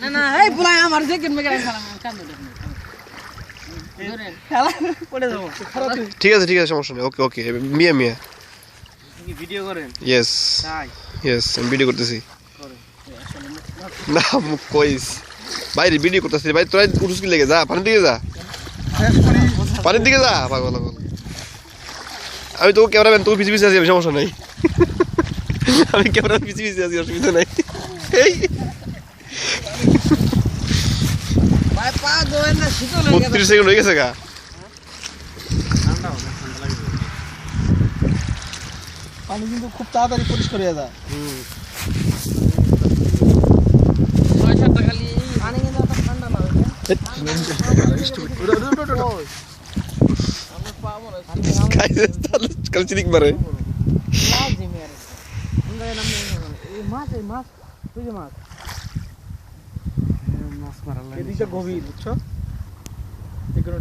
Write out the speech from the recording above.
না না এই পুলাই আমার কান্দো ঠিক আছে ঠিক আছে সমস্যা নেই। ওকে ওকে মিয়া মিয়া। ভিডিও করেন? ইয়েস ইয়েস আমি ভিডিও করতেছি। না মুখ কইস। বাইরে ভিডিও করতেছি। ভাই তোরা উঠুস কি লেগে যা পানির দিকে যা। পানির দিকে যা পাগল পাগল। আমি তো ক্যামেরাম্যান তো পিছিয়ে পিছিয়ে আছি আমি সমস্যা নাই। আমি ক্যামেরা পিছিয়ে পিছিয়ে আছি অসুবিধা নাই। এই। ভাই পা দোয়েন না শীতল বত্রিশ সেকেন্ড হয়ে গেছে গা। পানি কিন্তু খুব তাড়াতাড়ি পরিষ্কার হয়ে যায়। খাইছে মারে লাজিম यार আমরা নাম এই মাছ এই মাছ তুই মাছ। মারা লাগে। গভীর বুঝছ?